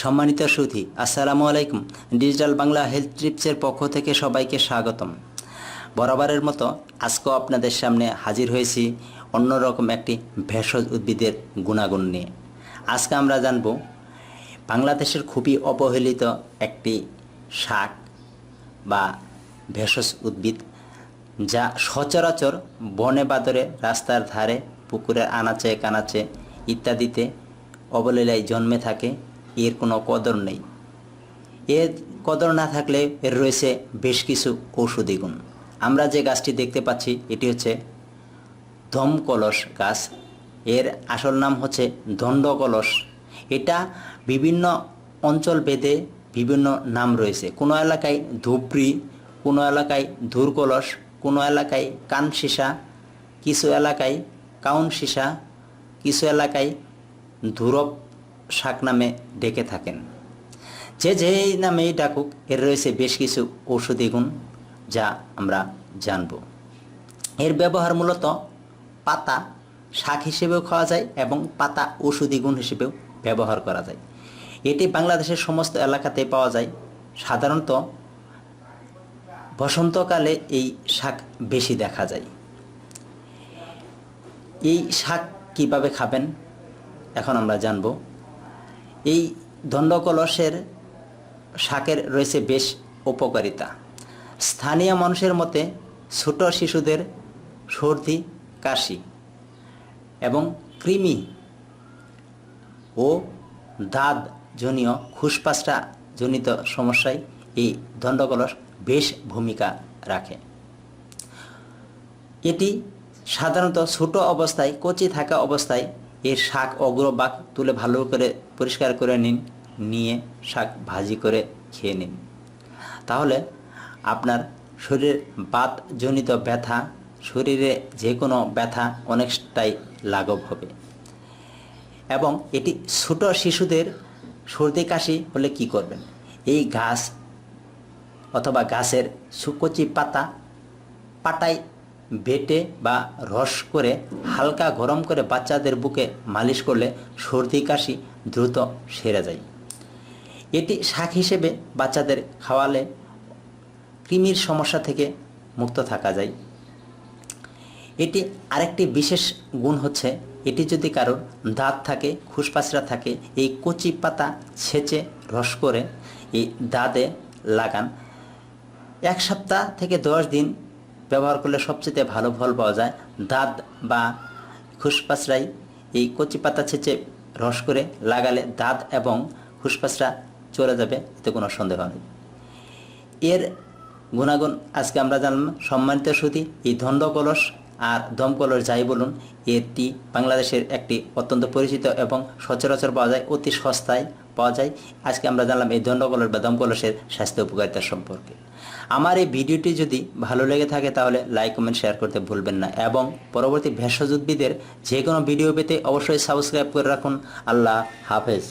সম্মানিত সুধী, আসসালামু আলাইকুম। ডিজিটাল বাংলা হেলথ ট্রিপসের পক্ষ থেকে সবাইকে স্বাগতম। বরাবরের মতো আজকেও আপনাদের সামনে হাজির হয়েছি অন্যরকম একটি ভেষজ উদ্ভিদের গুণাগুণ নিয়ে। আজকে আমরা জানব বাংলাদেশের খুবই অবহেলিত একটি শাক বা ভেষজ উদ্ভিদ যা সচরাচর বনে বাদরে, রাস্তার ধারে পুকুরের আনাচে কানাচে ইত্যাদিতে অবলীলায় জন্মে থাকে। এর কোনো কদর নেই। এর কদর না থাকলে এর রয়েছে বেশ কিছু ঔষধি গুণ। আমরা যে গাছটি দেখতে পাচ্ছি, এটি হচ্ছে ধমকলস গাছ। এর আসল নাম হচ্ছে দণ্ডকলস এটা বিভিন্ন অঞ্চল ভেদে বিভিন্ন নাম রয়েছে। কোনো এলাকায় ধুবড়ি কোনো এলাকায় ধুরকলস, কোনো এলাকায় কান সীসা কিছু এলাকায় কাউন সীসা কিছু এলাকায় ধুরপ শাক নামে ডেকে থাকেন। যে যে নামেই ডাকুক, এর রয়েছে বেশ কিছু ঔষধি গুণ যা আমরা জানব। এর ব্যবহার মূলত পাতা শাক হিসেবেও খাওয়া যায় এবং পাতা ঔষধি গুণ হিসেবেও ব্যবহার করা যায়। এটি বাংলাদেশের সমস্ত এলাকাতে পাওয়া যায়। সাধারণত বসন্তকালে এই শাক বেশি দেখা যায়। এই শাক কীভাবে খাবেন? এখন আমরা জানব এই দণ্ডকলসের শাকের রয়েছে বেশ উপকারিতা। স্থানীয় মানুষের মতে ছোট শিশুদের সর্দি, কাশি এবং কৃমি ও দাঁত জনীয় খুসপাসটা জনিত সমস্যায় এই দণ্ডকলস বেশ ভূমিকা রাখে। এটি সাধারণত ছোট অবস্থায়, কচি থাকা অবস্থায় এর শাক অগ্র অগ্রবাক তুলে ভালো করে পরিষ্কার করে নিন, নিয়ে শাক ভাজি করে খেয়ে নিন। তাহলে আপনার শরীরের বাতজনিত ব্যথা, শরীরে যে কোনো ব্যথা অনেকটাই লাঘব হবে। এবং এটি ছোট শিশুদের সর্দি কাশি হলে কি করবেন? এই গাছ অথবা গাছের সুকচি পাতা পাটায় বেটে বা রস করে হালকা গরম করে বাচ্চাদের বুকে মালিশ করলে সর্দি কাশি দ্রুত সেরে যায়। এটি শাক হিসেবে বাচ্চাদের খাওয়ালে কৃমির সমস্যা থেকে মুক্ত থাকা যায়। এটি আরেকটি বিশেষ গুণ হচ্ছে, এটি যদি কারোর দাঁত থাকে খুসপাসরা থাকে, এই কচি পাতা ছেঁচে রস করে এই দাঁতে লাগান, এক সপ্তাহ থেকে দশ দিন ব্যবহার করলে সবচেয়ে ভালো ফল পাওয়া যায়। দাঁত বা খুশপাশরাই এই কচি পাতা ছেঁচে রস করে লাগালে দাঁত এবং খুশপাশরা চলে যাবে, এতে কোনো সন্দেহ নেই। এর গুণাগুণ আজকে আমরা জানলাম। সম্মানিত সুতি এই ধন্দকলস আর দমকলস যাই বলুন, এটি বাংলাদেশের একটি অত্যন্ত পরিচিত এবং সচরাচর পাওয়া যায়, অতি সস্তায় পাওয়া যায়। আজকে আমরা জানলাম এই দণ্ডকলস বা দমকলসের স্বাস্থ্য উপকারিতা সম্পর্কে। আমার এই ভিডিওটি যদি ভালো লেগে থাকে তাহলে লাইক, কমেন্ট, শেয়ার করতে ভুলবেন না এবং পরবর্তী ভেষজ উদ্ভিদের যে কোনো ভিডিও পেতে অবশ্যই সাবস্ক্রাইব করে রাখুন। আল্লাহ হাফেজ।